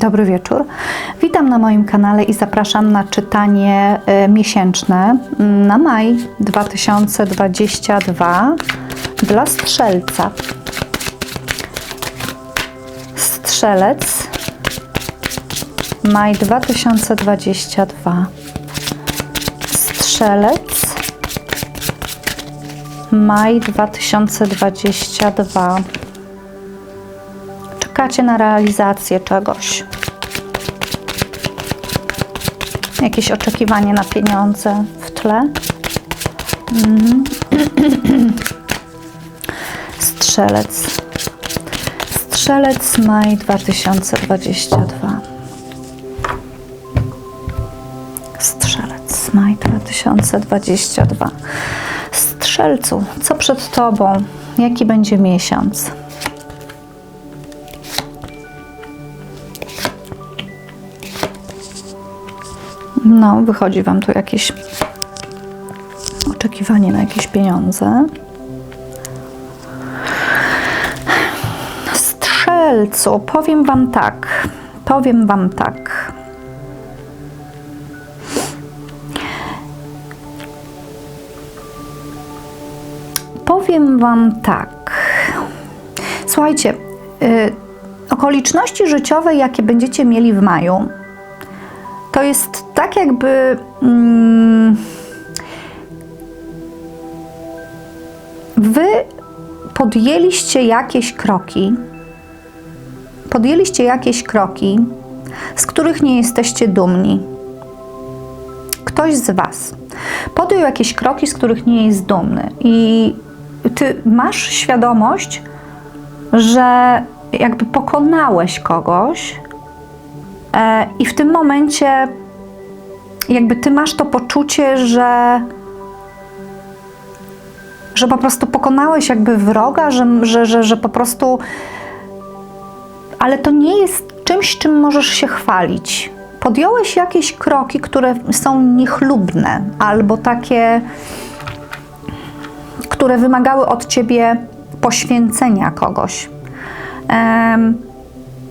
Dobry wieczór. Witam na moim kanale i zapraszam na czytanie e, miesięczne mm, na maj 2022 dla strzelca. Strzelec, maj 2022. Strzelec, maj 2022 czekacie na realizację czegoś. Jakieś oczekiwanie na pieniądze w tle. Mhm. Strzelec. Strzelec maj 2022. Strzelec maj 2022. Strzelcu, co przed Tobą? Jaki będzie miesiąc? No, wychodzi Wam tu jakieś oczekiwanie na jakieś pieniądze. Strzelcu, powiem Wam tak. Powiem Wam tak. Powiem Wam tak. Słuchajcie, y, okoliczności życiowe, jakie będziecie mieli w maju, to jest tak jakby. Mm, wy podjęliście jakieś kroki, podjęliście jakieś kroki, z których nie jesteście dumni. Ktoś z Was podjął jakieś kroki, z których nie jest dumny, i ty masz świadomość, że jakby pokonałeś kogoś, I w tym momencie, jakby ty masz to poczucie, że, że po prostu pokonałeś jakby wroga, że, że, że, że po prostu. Ale to nie jest czymś, czym możesz się chwalić. Podjąłeś jakieś kroki, które są niechlubne albo takie, które wymagały od ciebie poświęcenia kogoś.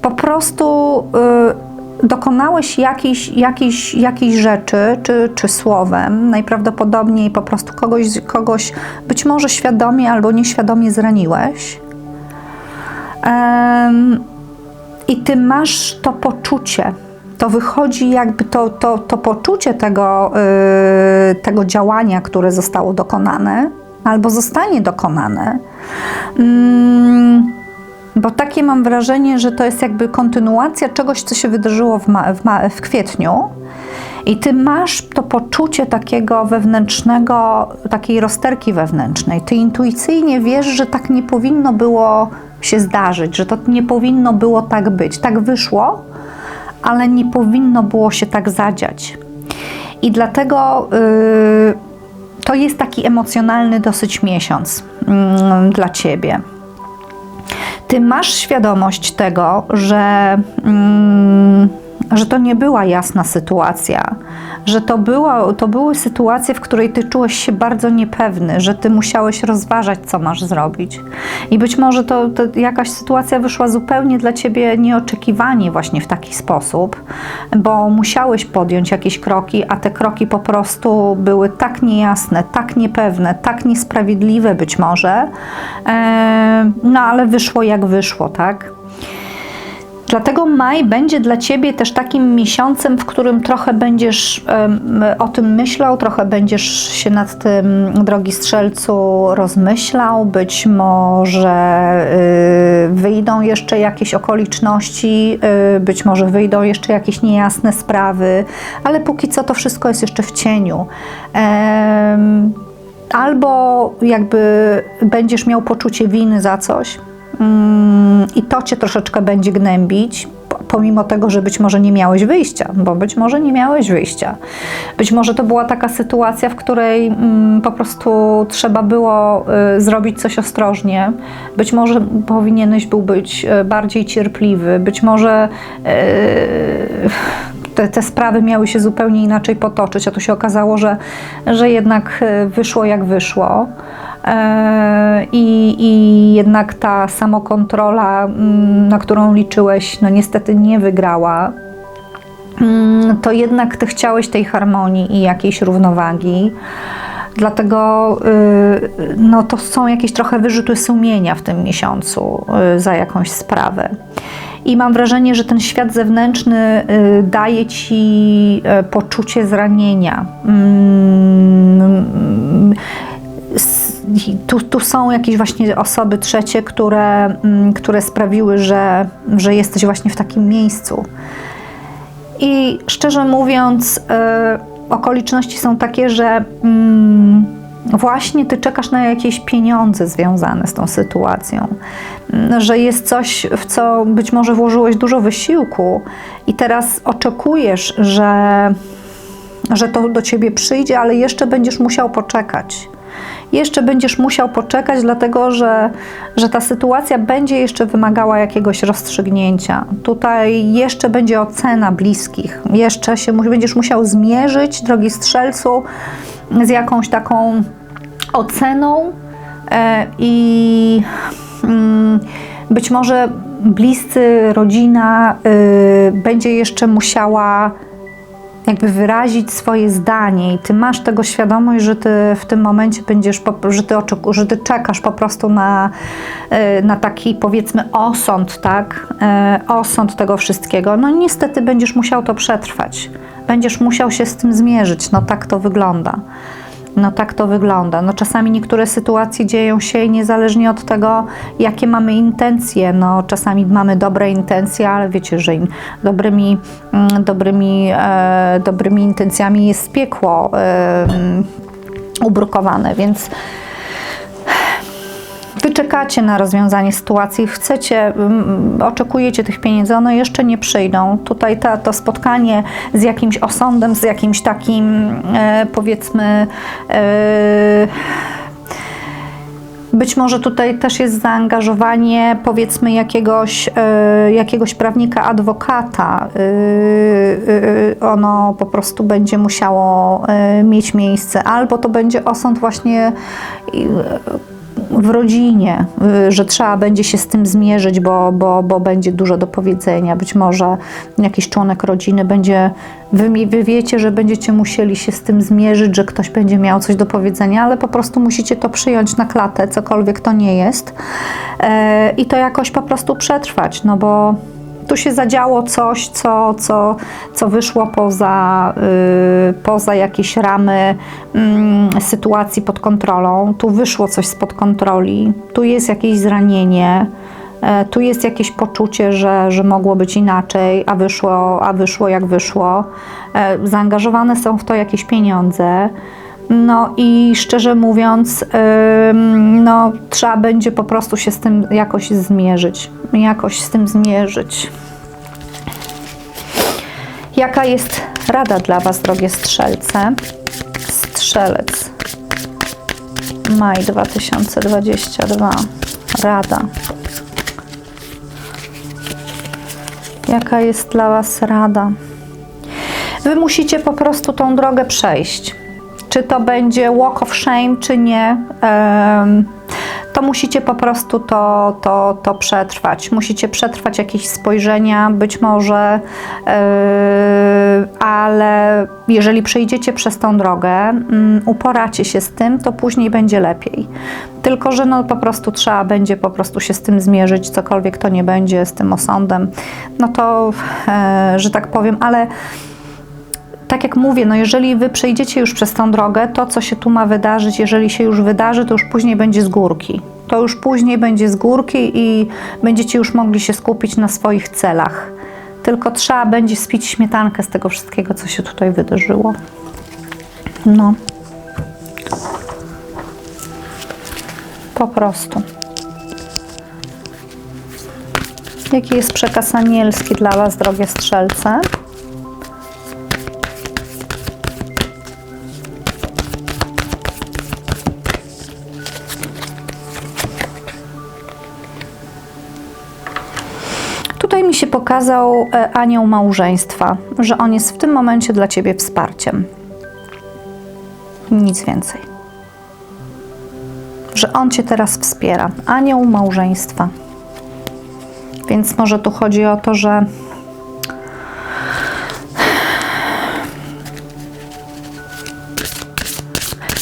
Po prostu. Yy, dokonałeś jakiejś, jakiejś, jakiejś rzeczy, czy, czy słowem, najprawdopodobniej po prostu kogoś, kogoś być może świadomie albo nieświadomie zraniłeś. Um, I ty masz to poczucie, to wychodzi jakby to, to, to poczucie tego, yy, tego działania, które zostało dokonane, albo zostanie dokonane. Yy, bo takie mam wrażenie, że to jest jakby kontynuacja czegoś, co się wydarzyło w, ma, w, ma, w kwietniu. I ty masz to poczucie takiego wewnętrznego, takiej rozterki wewnętrznej. Ty intuicyjnie wiesz, że tak nie powinno było się zdarzyć, że to nie powinno było tak być. Tak wyszło, ale nie powinno było się tak zadziać. I dlatego yy, to jest taki emocjonalny dosyć miesiąc yy, dla ciebie ty masz świadomość tego, że, mm, że to nie była jasna sytuacja, że to, była, to były sytuacje, w której ty czułeś się bardzo niepewny, że ty musiałeś rozważać, co masz zrobić. I być może to, to jakaś sytuacja wyszła zupełnie dla ciebie nieoczekiwanie właśnie w taki sposób, bo musiałeś podjąć jakieś kroki, a te kroki po prostu były tak niejasne, tak niepewne, tak niesprawiedliwe być może, no ale wyszło jak wyszło, tak? Dlatego maj będzie dla Ciebie też takim miesiącem, w którym trochę będziesz o tym myślał, trochę będziesz się nad tym, drogi strzelcu, rozmyślał. Być może y, wyjdą jeszcze jakieś okoliczności, y, być może wyjdą jeszcze jakieś niejasne sprawy, ale póki co to wszystko jest jeszcze w cieniu. Albo jakby będziesz miał poczucie winy za coś, i to cię troszeczkę będzie gnębić, pomimo tego, że być może nie miałeś wyjścia, bo być może nie miałeś wyjścia. Być może to była taka sytuacja, w której mm, po prostu trzeba było y, zrobić coś ostrożnie. Być może powinieneś był być y, bardziej cierpliwy, być może y, te, te, sprawy miały się zupełnie inaczej potoczyć, a tu się okazało, że, że jednak wyszło jak wyszło. E, i, i jednak ta samokontrola, mm, na którą liczyłeś, no niestety nie wygrała, mm, to jednak ty chciałeś tej harmonii i jakiejś równowagi. Dlatego y, no, to są jakieś trochę wyrzuty sumienia w tym miesiącu y, za jakąś sprawę. I mam wrażenie, że ten świat zewnętrzny y, daje ci poczucie zranienia. Mm, Tu, tu są jakieś właśnie osoby trzecie, które, mm, które sprawiły, że, że jesteś właśnie w takim miejscu. I szczerze mówiąc, e, okoliczności są takie, że mm, właśnie ty czekasz na jakieś pieniądze związane z tą sytuacją, Mm, że jest coś, w co być może włożyłeś dużo wysiłku i teraz oczekujesz, że, że to do ciebie przyjdzie, ale jeszcze będziesz musiał poczekać. Jeszcze będziesz musiał poczekać, dlatego że, że ta sytuacja będzie jeszcze wymagała jakiegoś rozstrzygnięcia. Tutaj jeszcze będzie ocena bliskich. Jeszcze się będziesz musiał zmierzyć, drogi strzelcu, z jakąś taką oceną e, i mm, być może bliscy, rodzina y, będzie jeszcze musiała jakby wyrazić swoje zdanie i ty masz tego świadomość, że ty w tym momencie będziesz, że ty, oczeku, że ty czekasz po prostu na, e, na taki powiedzmy osąd, tak? E, Osąd tego wszystkiego. No niestety będziesz musiał to przetrwać. Będziesz musiał się z tym zmierzyć. No tak to wygląda. No tak to wygląda. No czasami niektóre sytuacje dzieją się niezależnie od tego, jakie mamy intencje. No czasami mamy dobre intencje, ale wiecie, że dobrymi, mm, dobrymi, e, dobrymi intencjami jest piekło e, mm, ubrukowane, więc czekacie na rozwiązanie sytuacji, chcecie, mm, oczekujecie tych pieniędzy, one jeszcze nie przyjdą. Tutaj ta, to spotkanie z jakimś osądem, z jakimś takim, e, powiedzmy, e, być może tutaj też jest zaangażowanie, powiedzmy, jakiegoś, e, jakiegoś prawnika, adwokata. E, e, ono po prostu będzie musiało e, mieć miejsce, albo to będzie osąd właśnie i, w rodzinie, y, że trzeba będzie się z tym zmierzyć, bo, bo, bo będzie dużo do powiedzenia. Być może jakiś członek rodziny będzie, wy, wy wiecie, że będziecie musieli się z tym zmierzyć, że ktoś będzie miał coś do powiedzenia, ale po prostu musicie to przyjąć na klatę, cokolwiek to nie jest e, i to jakoś po prostu przetrwać, no bo tu się zadziało coś, co, co, co wyszło poza, y, poza jakieś ramy mm, sytuacji pod kontrolą. Tu wyszło coś spod kontroli, tu jest jakieś zranienie, e, tu jest jakieś poczucie, że, że mogło być inaczej, a wyszło, a wyszło jak wyszło. E, zaangażowane są w to jakieś pieniądze. No i szczerze mówiąc, no, trzeba będzie po prostu się z tym jakoś zmierzyć. Jakoś z tym zmierzyć. Jaka jest rada dla Was, drogie strzelce? Strzelec. Maj 2022. Rada. Jaka jest dla Was rada? Wy musicie po prostu tą drogę przejść. Czy to będzie walk of shame, czy nie, to musicie po prostu to, to, to przetrwać. Musicie przetrwać jakieś spojrzenia, być może, ale jeżeli przejdziecie przez tą drogę, mm, uporacie się z tym, to później będzie lepiej. Tylko, że no po prostu trzeba będzie po prostu się z tym zmierzyć, cokolwiek to nie będzie, z tym osądem, no to, e, że tak powiem, ale tak jak mówię, no jeżeli wy przejdziecie już przez tą drogę, to co się tu ma wydarzyć, jeżeli się już wydarzy, to już później będzie z górki. To już później będzie z górki i będziecie już mogli się skupić na swoich celach. Tylko trzeba będzie spić śmietankę z tego wszystkiego, co się tutaj wydarzyło. No. Po prostu. Jaki jest przekaz anielski dla Was, drogie strzelce? Się pokazał e, anioł małżeństwa, że on jest w tym momencie dla ciebie wsparciem. Nic więcej. Że on cię teraz wspiera. Anioł małżeństwa. Więc może tu chodzi o to, że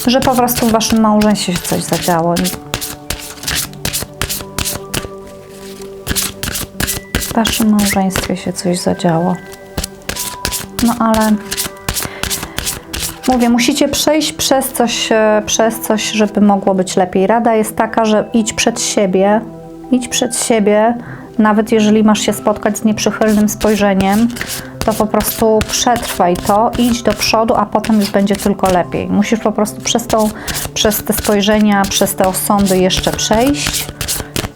że po prostu w waszym małżeństwie się coś zadziało. W waszym małżeństwie się coś zadziało. No ale mówię, musicie przejść przez coś, e, przez coś, żeby mogło być lepiej. Rada jest taka, że idź przed siebie, idź przed siebie, nawet jeżeli masz się spotkać z nieprzychylnym spojrzeniem, to po prostu przetrwaj to, idź do przodu, a potem już będzie tylko lepiej. Musisz po prostu przez, tą, przez te spojrzenia, przez te osądy jeszcze przejść,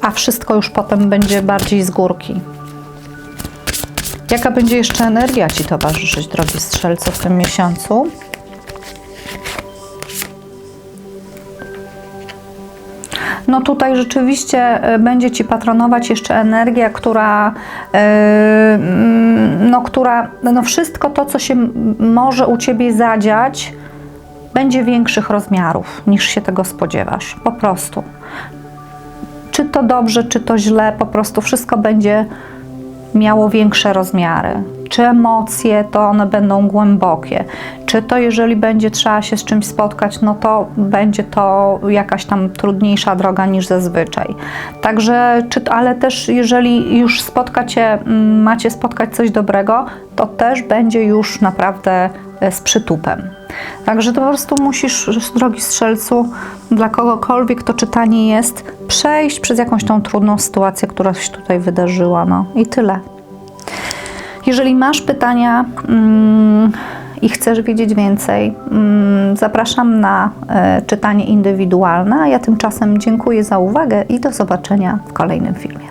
a wszystko już potem będzie bardziej z górki. Jaka będzie jeszcze energia Ci towarzyszyć, drogi strzelcu, w tym miesiącu? No tutaj rzeczywiście e, będzie Ci patronować jeszcze energia, która, e, mm, no, która, no wszystko to, co się może u Ciebie zadziać, będzie większych rozmiarów niż się tego spodziewasz. Po prostu. Czy to dobrze, czy to źle, po prostu wszystko będzie miało większe rozmiary. Czy emocje, to one będą głębokie. Czy to, jeżeli będzie trzeba się z czymś spotkać, no to będzie to jakaś tam trudniejsza droga niż zazwyczaj. Także, czy, ale też jeżeli już spotkacie, mm, macie spotkać coś dobrego, to też będzie już naprawdę e, z przytupem. Także to po prostu musisz, drogi strzelcu, dla kogokolwiek to czytanie jest, przejść przez jakąś tą trudną sytuację, która się tutaj wydarzyła. No i tyle. Jeżeli masz pytania mm, i chcesz wiedzieć więcej, mm, zapraszam na e, czytanie indywidualne, a ja tymczasem dziękuję za uwagę i do zobaczenia w kolejnym filmie.